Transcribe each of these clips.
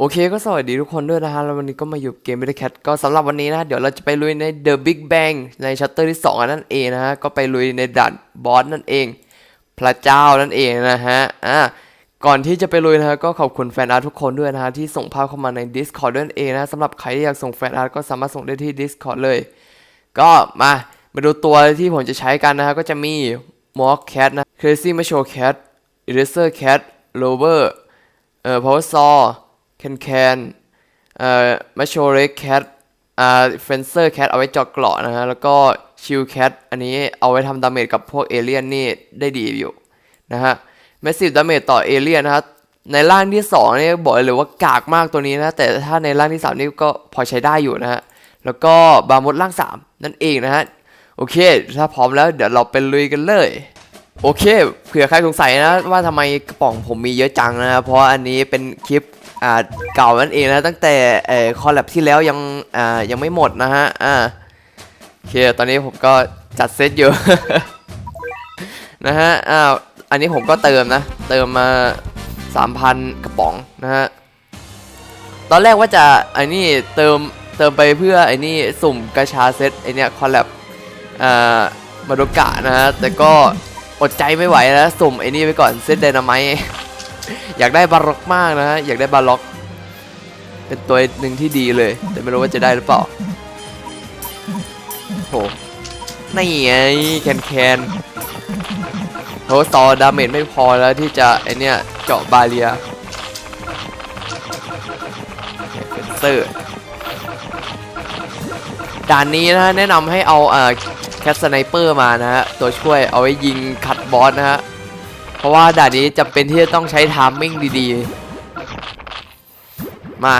โอเคก็สวัสดีทุกคนด้วยนะฮะ แล้ววันนี้ก็มาอยู่เกม b บ t แคทก็สำหรับวันนี้นะ เดี๋ยวเราจะไปลุยใน The Big Bang ในชัตเตอร์ที่ 2 นั่นเองนะฮะ ก็ไปลุยในด่านบอสนั่นเอง พระเจ้านั่นเองนะฮะ อ่าก่อนที่จะไปลุยนะฮะก็ขอบคุณแฟนอาร์ตทุกคนด้วยนะฮะ ที่ส่งภาพเข้ามาใน Discord ด้วยนั่นเองนะสำหรับใครที่อยากส่งแฟนอาร์ตก็สามารถส่งได้ที่ Discord เลย ก็มามาดูตัวที่ผมจะใช้กันนะฮะก็จะมี m o r Cat นะ Crazy Macho Cat Eraser Cat Rover เอ่อ Power Saw Can Can เอ่อ Macho r e Cat อ่า Fencer Cat เอาไว้เจาะเกราะนะฮะ แล้วก็ Shield Cat อันนี้เอาไว้ทำดาเมจกับพวกเอเลี่ยนนี่ได้ดีอยู่นะฮะ Massive Damage ต่อเอเลี่ยนนะฮะในร่างที่2นี่บอกเลยว่ากากมากตัวนี้นะ แต่ถ้าในร่างที่ 3 นี่ก็พอใช้ได้อยู่นะฮะ แล้วก็บามดร่าง 3 นั่นเองนะฮะ โอเค ถ้าพร้อมแล้วเดี๋ยวเราไปลุยกันเลย โอเค เผื่อใครสงสัยนะว่าทำไมกระป๋องผมมีเยอะจังนะ เพราะอันนี้เป็นคลิป อ่าเก่านั่นเองนะตั้งแต่เอ่อคอลแลบที่แล้วยังอ่ายังไม่หมดนะฮะอ่าโอเคตอนนี้ผมก็จัดเซตอยู่ นะฮะอ่าวอันนี้ผมก็เติมนะ เติมมา 3,000 กระป๋องนะฮะตอนแรกว่าจะไอ้นี่เติมเติมไปเพื่อไอ้นี่สุ่มกระชาเซตไอเนี้ยคอลแลบอ่ามาโดกะนะฮะแต่ก็อดใจไม่ไหวแล้วสุ่มไอ้นี่ไปก่อนเซตไดนาไมต์ อยากได้บาร็อกมากนะฮะอยากได้บาร็อก เป็นตัวหนึ่งที่ดีเลย แต่ไม่รู้ว่าจะได้หรือเปล่าโหนี่ไงแคนแคนโหต่อดาเมจไม่พอแล้วที่จะไอเนี้ยเจาะบาเรียเฟนเซอร์ด่านนี้นะฮะแนะนำให้เอาเอ่อแคสไนเปอร์มานะฮะตัวช่วยเอาไว้ยิงขัดบอสนะฮะ เพราะว่าด่านนี้จะเป็นที่จะต้องใช้ทามมิ่งดีๆ มา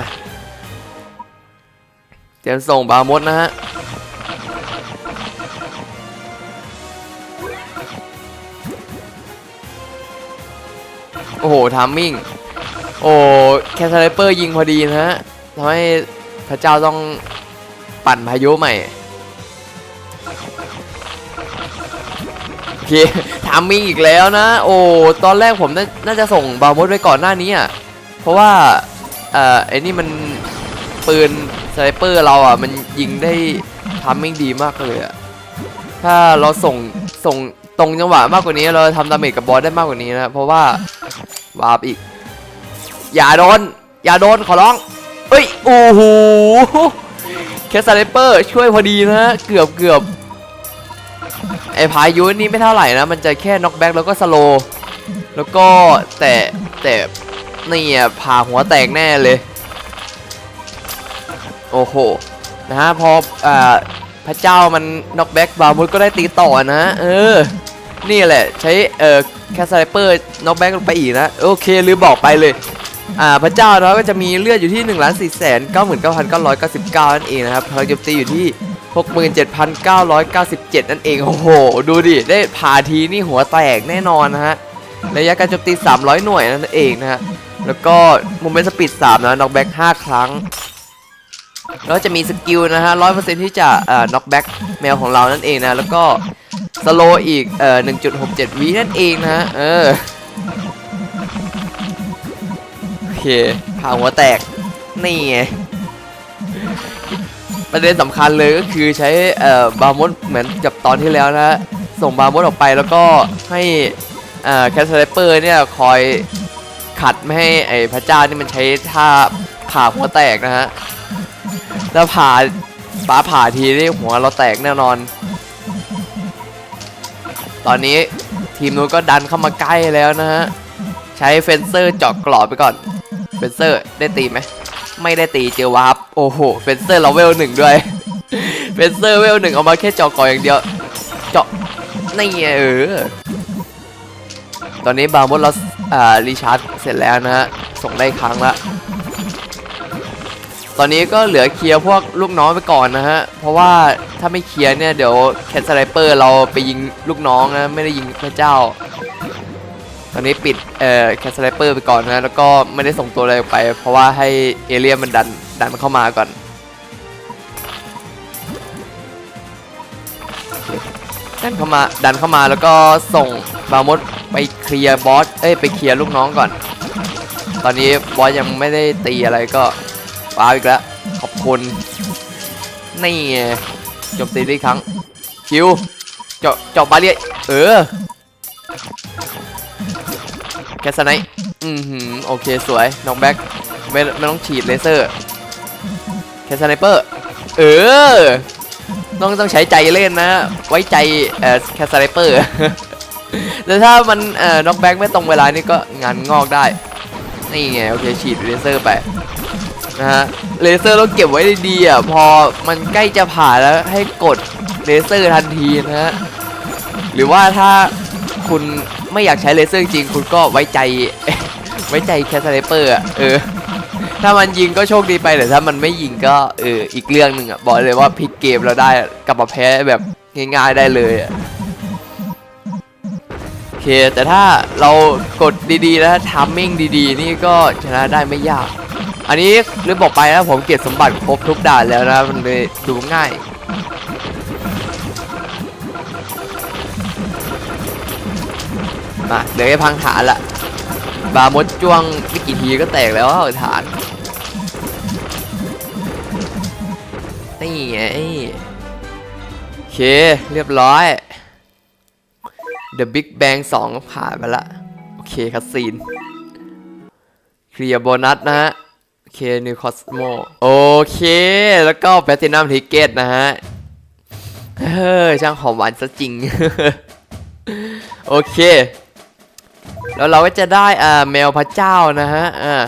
เตรียมส่งบามดนะฮะโอ้โหทามมิ่ง โอ้แคสไนเปอร์ยิงพอดีนะฮะทำให้พระเจ้าต้องปั่นพายุใหม่ เคทามมิ่งอีกแล้วนะ โอ้ตอนแรกผมน,น่าจะส่งบาร์มดไว้ก่อนหน้านี้อะเพราะว่าเอ่อไอ้นี่มันปืนสไนเปอร์เราอะมันยิงได้ทามมิ่งดีมากเลยอะถ้าเราส่งส่งตรงจังหวะมากกว่านี้เราทำดาเมจกับบอสได้มากกว่านี้นะเพราะว่าวาร์ปอีก อย่าโดน อย่าโดนขอร้องเอ้ยโอ้โหแคสไนเปอร์ช่วยพอดีนะเกือบเกือบ ไอพายุนี่ไม่เท่าไหร่นะ มันจะแค่น็อกแบ็กแล้วก็สโลแล้วก็แต่แต่นี่อะผ่าหัวแตกแน่เลย โอ้โห นะฮะพออ่าพระเจ้ามันน็อกแบ็กบามุดก็ได้ตีต่อนะ เออ นี่แหละ ใช้เอ่อแคสไนเปอร์น็อกแบ็กลงไปอีกนะ โอเคลืมบอกไปเลยอ่าพระเจ้าเราก็จะมีเลือดอยู่ที่1นึ่งล้านสี่แสนเก้าหมื่นเก้าพันเก้าร้อยเก้าสิบเก้านั่นเองนะครับพลังโจมตีอยู่ที่ หกหมื่นเจ็ดพันเก้าร้อยเก้าสิบเจ็ดนั่นเอง โอ้โห ดูดิ ได้ผ่าทีนี่หัวแตกแน่นอนนะฮะ ระยะการโจมตี 300 หน่วยนั่นเองนะฮะ แล้วก็โมเมนต์สปีด3นะน็อกแบ็ก5ครั้ง แล้วจะมีสกิลนะฮะ 100%ที่จะเอ่อน็อกแบ็กแมวของเรานั่นเองนะ แล้วก็สโลอีกเอ่อ1.67 วินั่นเองนะฮะ เออ โอเคผ่าหัวแตก นี่ไง ประเด็นสำคัญเลยก็คือใช้เอ่อบาร์มดเหมือนกับตอนที่แล้วนะฮะส่งบาร์มดออกไปแล้วก็ให้เอ่อแคสไนเปอร์เนี่ยคอยขัดไม่ให้ไอ้พระเจ้านี่มันใช้ท่าผ่าหัวแตกนะฮะแล้วผ่าป้าผ่าทีนี่หัวเราแตกแน่นอน ตอนนี้ทีมนู้นก็ดันเข้ามาใกล้แล้วนะฮะ ใช้เฟนเซอร์เจาะกรอบไปก่อน เฟนเซอร์ได้ตีไหม ไม่ได้ตีเจอวาร์ปโอ้โหเฟนเซอร์เราเวลหนึ่งด้วยเฟนเซอร์เวลหนึ่งเอามาแค่เจาะก่อนอย่างเดียว เจาะนี่ไงเออตอนนี้บาร์มดเราอ่ารีชาร์จเสร็จแล้วนะฮะส่งได้ครั้งละตอนนี้ก็เหลือเคลียร์พวกลูกน้องไปก่อนนะฮะ เพราะว่าถ้าไม่เคลียร์เนี่ยเดี๋ยวแคทสไนเปอร์เราไปยิงลูกน้องนะไม่ได้ยิงพระเจ้า ตอนนี้ปิดเอ่อแคสไนเปอร์ไปก่อนนะ แล้วก็ไม่ได้ส่งตัวอะไรออกไป เพราะว่าให้เอเลียนมันดันดันเข้ามาก่อนดันเข้ามาดันเข้ามาแล้วก็ส่งบามดไปเคลียร์บอสเอ้ยไปเคลียร์ลูกน้องก่อน ตอนนี้บอสยังไม่ได้ตีอะไรก็ว้าวอีกแล้วขอบคุณนี่ไงจมตีได้อีครั้งคิวเจาะเจาะบาเรียเออ แคสไนป์อือหือโอเคสวยน้องแบ็คไม่ไม่ต้องฉีดเลเซอร์แคสไนเปอร์เออต้องต้องใช้ใจเล่นนะ ไว้ใจเอ่อแคสไนเปอร์แต่ถ้ามันเอ่อน็อกแบ็กไม่ตรงเวลานี่ก็งานงอกได้ นี่ไงโอเคฉีดเลเซอร์ไปนะฮะเลเซอร์ต้องเก็บไว้ดีๆอะพอมันใกล้จะผ่านแล้วให้กดเลเซอร์ทันทีนะฮะหรือว่าถ้าคุณ ไม่อยากใช้เลเซอร์จริงคุณก็ไว้ใจ ไว้ใจแคสไนเปอร์อะเออ ถ้ามันยิงก็โชคดีไปแต่ถ้ามันไม่ยิงก็เอออีกเรื่องหนึ่งอะบอกเลยว่าพลิกเกมเราได้กลับมาแพ้แบบง่ายๆได้เลยอะโอเคแต่ถ้าเรากดดีๆแล้วทามมิ่งดีๆ นี่ก็ชนะได้ไม่ยาก อันนี้เรื่องบอกไปนะผมเก็บสมบัติครบทุกด่านแล้วนะมันเลยดูง่าย มาเหลือแค่พังฐานละ บามดจ้วงไม่กี่ทีก็แตกแล้วฐาน นี่ไงโอเค เรียบร้อย The Big Bang 2 ผ่านไปละ โอเคคัสซีน เคลียร์โบนัสนะฮะโอเค New Cosmo โอเค แล้วก็ Platinum Ticket นะฮะเฮ้อช่างหอมหวานซะจริง โอเค แล้วเราก็จะได้อ่าแมวพระเจ้านะฮะอ่า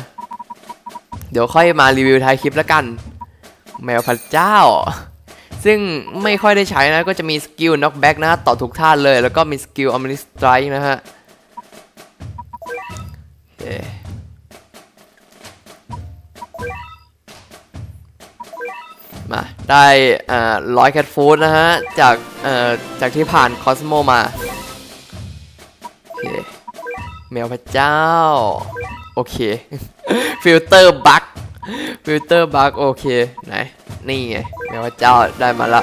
เดี๋ยวค่อยมารีวิวท้ายคลิปแล้วกัน แมวพระเจ้า ซึ่งไม่ค่อยได้ใช้นะก็จะมีสกิล knockback นะฮะต่อทุกท่านเลย แล้วก็มีสกิล omni strike นะฮะมาได้อ่าร้อยแคทฟูดนะฮะ จากอ่อจากที่ผ่านคอสโมมา แมวพระเจ้า โอเค ฟิลเตอร์บั๊กฟิลเตอร์บั๊กโอเค ไหน นี่ไง แมวพระเจ้าได้มาละ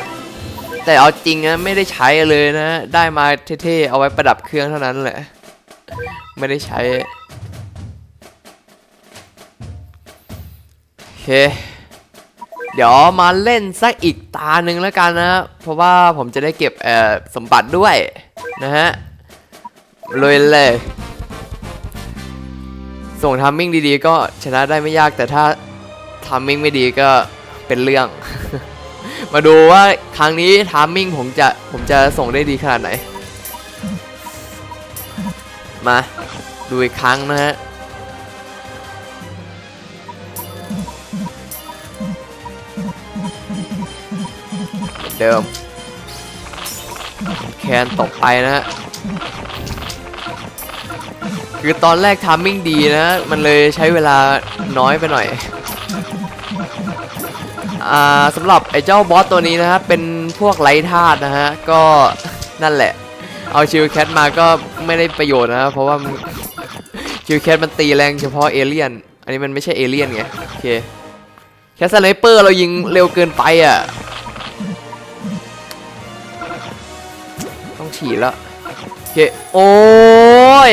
แต่เอาจริงนะ ไม่ได้ใช้เลยนะ ได้มาเท่ๆ เอาไว้ประดับเครื่องเท่านั้นแหละ ไม่ได้ใช้ โอเคเดี๋ยวมาเล่นสักอีกตาหนึ่งแล้วกันนะ เพราะว่าผมจะได้เก็บสมบัติด้วยนะฮะเลยเลย ส่งทัมมิ่งดีๆ ก็ชนะได้ไม่ยากแต่ถ้าทัมมิ่งไม่ดีก็เป็นเรื่อง มาดูว่าครั้งนี้ทัมมิ่งผมจะผมจะส่งได้ดีขนาดไหน มาดูอีกครั้งนะฮะเดิม แคนตกไปนะฮะ คือตอนแรกทามมิ่งดีนะ มันเลยใช้เวลาน้อยไปหน่อย อ่าสำหรับไอ้เจ้าบอสตัวนี้นะฮะ เป็นพวกไร้ธาตุนะฮะ ก็นั่นแหละ เอาชิลแคทมาก็ไม่ได้ประโยชน์นะเพราะว่าชิลแคทมันตีแรงเฉพาะเอเลี่ยน อันนี้มันไม่ใช่เอเลี่ยนไง โอเค แคสไนเปอร์เรายิงเร็วเกินไปอะ ต้องฉีดแล้วโอเค โอ้ย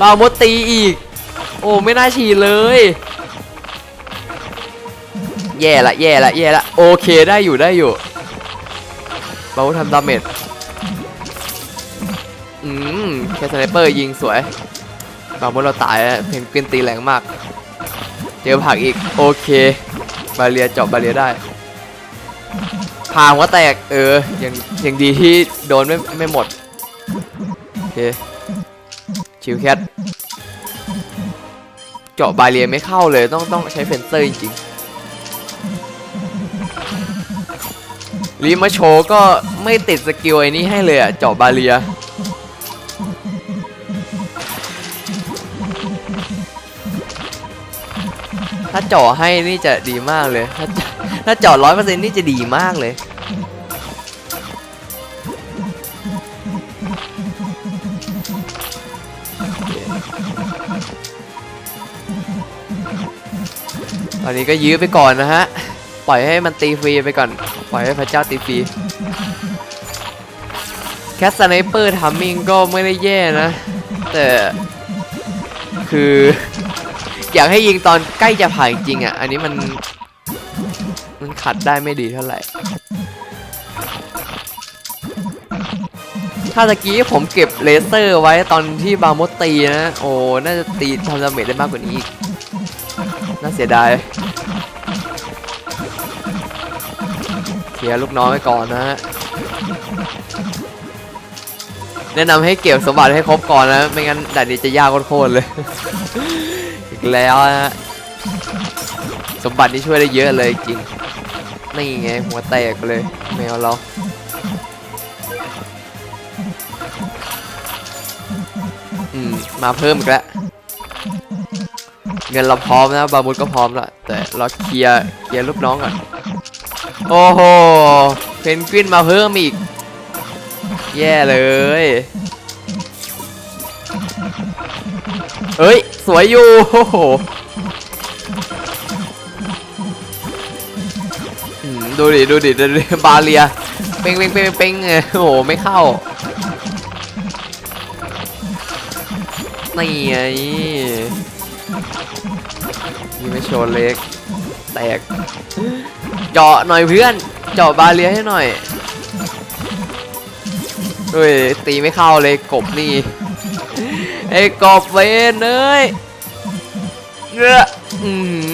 บาวมดตีอีก โอ้ไม่น่าฉีดเลย แย่ละแย่ละแย่ละโอเคได้อยู่ได้อยู่บาวมดทำดาเมจอืมแคสไนเปอร์ยิงสวยบาวมดเราตายแล้วเพนกวินตีแรงมากเจอผักอีกโอเค บาเรียเจาะบาเรียได้พางว่าแตกเออยังยังดีที่โดนไม่ไม่หมดโอเคิวแคทเจาะบาเรียไม่เข้าเลยต้องต้องใช้เฟนเซอร์จริงรีมาโชก็ไม่ติดสกิลไอ้นี้ให้เลยอะเจาะบาเรีย ถ้าเจาะให้นี่จะดีมากเลย ถ้าถ้าเจาะร้อยเปอร์เซ็นต์นี่จะดีมากเลย อนนี้ก็ยื้อไปก่อนนะฮะ ปล่อยให้มันตีฟรีไปก่อน ปล่อยให้พระเจ้าตีฟรี แคสไนเปอร์ทัมมิงก็ไม่ได้แย่นะ แต่คือ อยากให้ยิงตอนใกล้จะผ่านจริงอะ อันนี้มัน มันขัดได้ไม่ดีเท่าไหร่ ถ้าตะกี้ผมเก็บเลเซอร์ไว้ตอนที่บางมตีนะ โอ้ น่าจะตีทำดาเมจได้มากกว่านี้อีก น่าเสียดายเคลียร์ลูกน้องไว้ก่อนนะฮะแนะนำให้เก็บสมบัติให้ครบก่อนนะ ไม่งั้นด่านนี้จะยากโคตรเลย อีกแล้วนะฮะสมบัตินี่ช่วยได้เยอะเลยจริงนี่ไงหัวแตกเลยแมวเราอืมมาเพิ่มอีกแล้ว เงินเราพร้อมนะบาบุญก็พร้อมล้วแต่เราเคลียร์เคลียร์ลูกน้องก่อนโอ้โหเพนกวินมาเพิ่มอีก แย่เลยเฮ้ย สวยอยู่โอ้โหดูดิ ดูดิดูดิบาเลีย เป้งเป้งเป้งเป้งเออโอ้โห ไม่เข้านี่ไง นี่ไม่โชว์เล็ก แตก เจาะหน่อยเพื่อน เจาะบาเลียให้หน่อยเฮ้ยตีไม่เข้าเลยกบนี่ไอ้กบเวนเอ้ยเงื้ออืม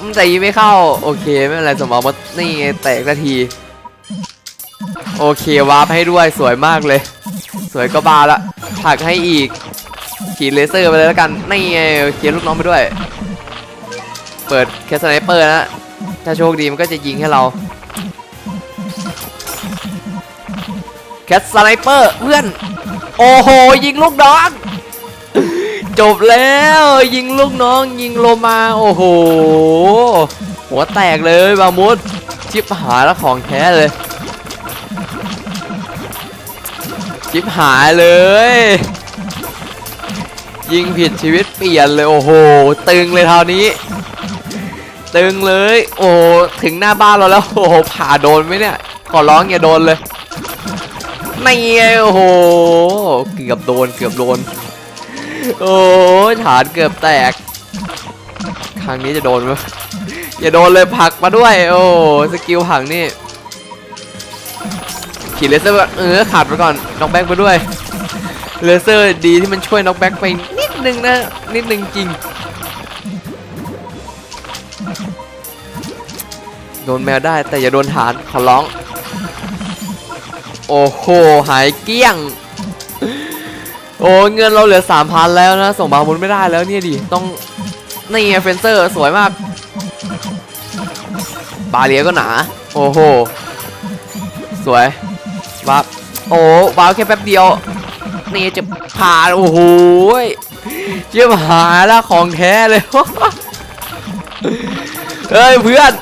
มันตีไม่เข้า โอเคไม่เป็นไรสมองมันนี่แตกนาที โอเควาร์ปให้ด้วยสวยมากเลย สวยก็บาละผักให้อีกขีดเลเซอร์ไปเลยแล้วกันนี่ไงเคลียร์ลูกน้องไปด้วย ปิดแคสไนเปอร์นะถ้าโชคดีมันก็จะยิงให้เราแคสไนเปอร์เพื่อน โอ้โห ยิงลูกน้อง จบแล้ว ยิงลูกน้อง ยิงโลมา โอ้โห หัวแตกเลยบามุดชิปหายแล้วของแท้เลย ชิปหายเลย ยิงผิดชีวิตเปลี่ยนเลย โอ้โห ตึงเลยคราวนี้ ตึงเลย โอ้โหถึงหน้าบ้านเราแล้ว โอ้โหผ่าโดนไหมเนี่ย ขอร้องอย่าโดนเลยไม่โอ้โห เกือบโดน เกือบโดน โอ้ฐานเกือบแตก ครั้งนี้จะโดนไหมอย่าโดนเลยผักมาด้วย โอ้สกิลผักนี่ขีดเลเซอร์เออขาดไปก่อนน็อกแบ็กไปด้วย เลเซอร์ดีที่มันช่วยน็อกแบ็กไปนิดนึงนะ นิดนึงจริง โดนแมวได้แต่อย่าโดนฐานขอร้อง โอ้โห หายเกลี้ยง โอ้เงินเราเหลือสามพันแล้วนะ ส่งบาบุญไม่ได้แล้วเนี่ยดิ ต้องนี่เฟนเซอร์สวยมาก บาเลียก็หนา โอ้โห สวยวับโอ้วาวแค่แป๊บเดียว นี่จะผ่านโอ้โหยเชี่หายแล้วของแท้เลยเฮ้ยเพื่อน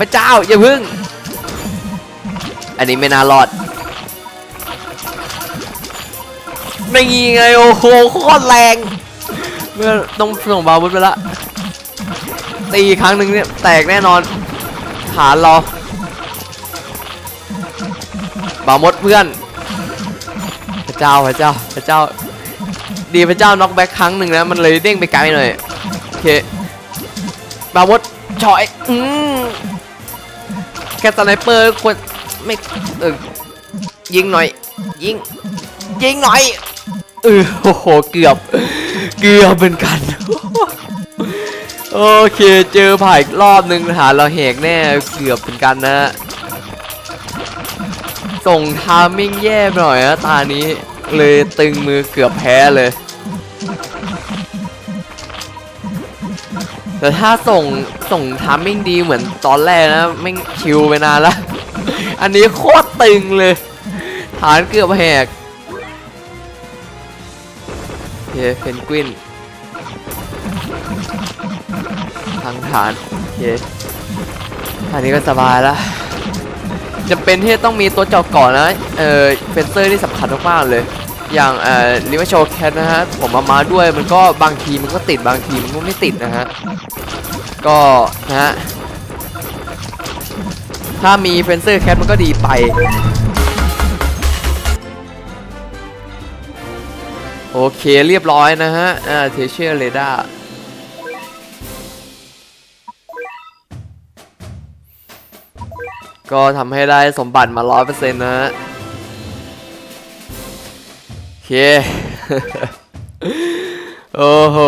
พระเจ้าอย่าพึ่ง อันนี้ไม่น่ารอดไม่งีไงโอ้โหโคตรแรงเมื่อต้องส่งบาวุธไปละตีครั้งหนึ่งเนี่ยแตกแน่นอนฐานเราบามดเพื่อน พระเจ้าพระเจ้าพระเจ้า ดีพระเจ้าน็อกแบ็คครั้งหนึ่งนะมันเลยเด้งไปไกลหน่อยโอเคบามดชอยอืม ค่สไนเปอร์ควรไม่เออยิงหน่อย ยิง ยิงหน่อยเออโอ้โหเกือบ เกือบเป็นกัน โอเคเจอผ่าอีกรอบหนึ่งฐาเราแหกแน่เกือบเป็นกันนะ ส่งทามมิ่งแย่หน่อยนะตานี้เลยตึงมือเกือบแพ้เลย แต่ถ้าส่งส่งทามมิ่งดีเหมือนตอนแรกนะไม่งชิวไปนานละ อันนี้โคตรตึงเลย ฐานเกือบแหกเคเพนกวินทางฐานโอเคอันนี้ก็สบายล้วจำเป็นที่ต้องมีตัวเจาะก่อนนะ เออเฟนเซอร์ที่สำคัญมากๆเลย อย่างเอ่อลิเวอร์โชว์แคทนะฮะผมมามาด้วยมันก็บางทีมันก็ติดบางทีมันก็ไม่ติดนะฮะก็นะฮะถ้ามีเฟนเซอร์แคทมันก็ดีไปโอเคเรียบร้อยนะฮะอ่าเทเชียร์เรดาก็ทำให้ได้สมบัติมา 100%นะฮะ เค โอ้โห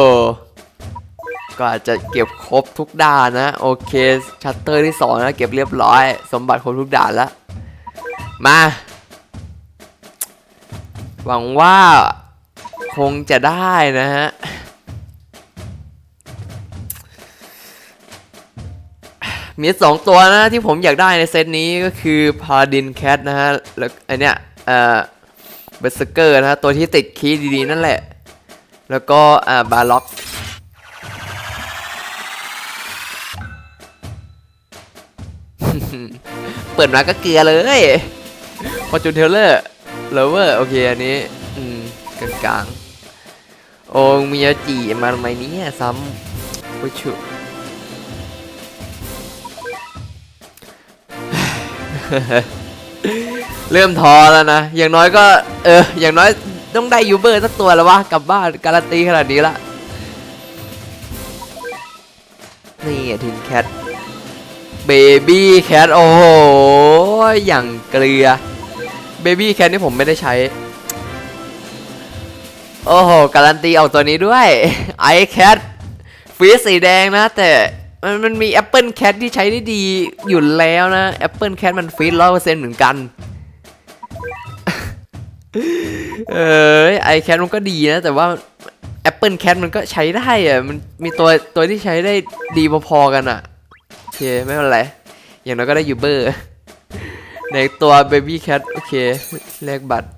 ก็อาจจะเก็บครบทุกด่านนะ โอเค ชัตเตอร์ที่สองนะเก็บเรียบร้อย สมบัติครบทุกด่านแล้ว มา หวังว่าคงจะได้นะฮะมีสองตัวนะที่ผมอยากได้ในเซตนี้ก็คือพาดินแคทนะฮะ แล้วไอเนี้ยเอ่อ เบสเกอร์นะฮะตัวที่ติดคีย์ดีๆ นั่นแหละ แล้วก็อ่าบาล็อกเปิดมาก็เกลือเลยพอจูนเทเลอร์เลเวอร์โอเคอันนี้ อืมกลางๆโอ้มียาจีมาทำไมเนี้ซ้ำผู้ชุเเริ่มท้อแล้วนะ อย่างน้อยก็ เออ อย่างน้อยต้องได้ยูเบอร์สักตัวแล้ววะกลับบ้านการันตีขนาดนี้ละ นี่ทินแคทเบบี้แคทโอ้โห อย่างเกลือเบบี้แคทนี่ผมไม่ได้ใช้ โอ้โห การันตีเอาตัวนี้ด้วยไอแคทฟีสสีแดงนะ แต่มันมันมีแอปเปิลแคทที่ใช้ได้ดีอยู่แล้วนะแอปเปิลแคทมันฟีดร้อยเปอร์เซ็นต์เหมือนกัน เออไอแคทมันก็ดีนะ แต่ว่า Apple Cat มันก็ใช้ได้อะมันมีตัวตัวที่ใช้ได้ดีพอๆกันอะโอเค ไม่เป็นไร อย่างน้อยก็ได้ยูเบอร์ในตัว Baby Cat โอเคแลกบัตร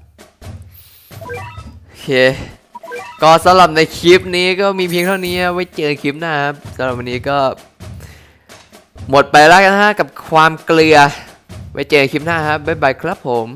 โอเค ก็สำหรับในคลิปนี้ก็มีเพียงเท่านี้ ไว้เจอคลิปหน้าครับสำหรับวันนี้ก็ หมดไปแล้วกันะฮะกับความเกลือ ไว้เจอคลิปหน้าครับบ๊ายบายครับผม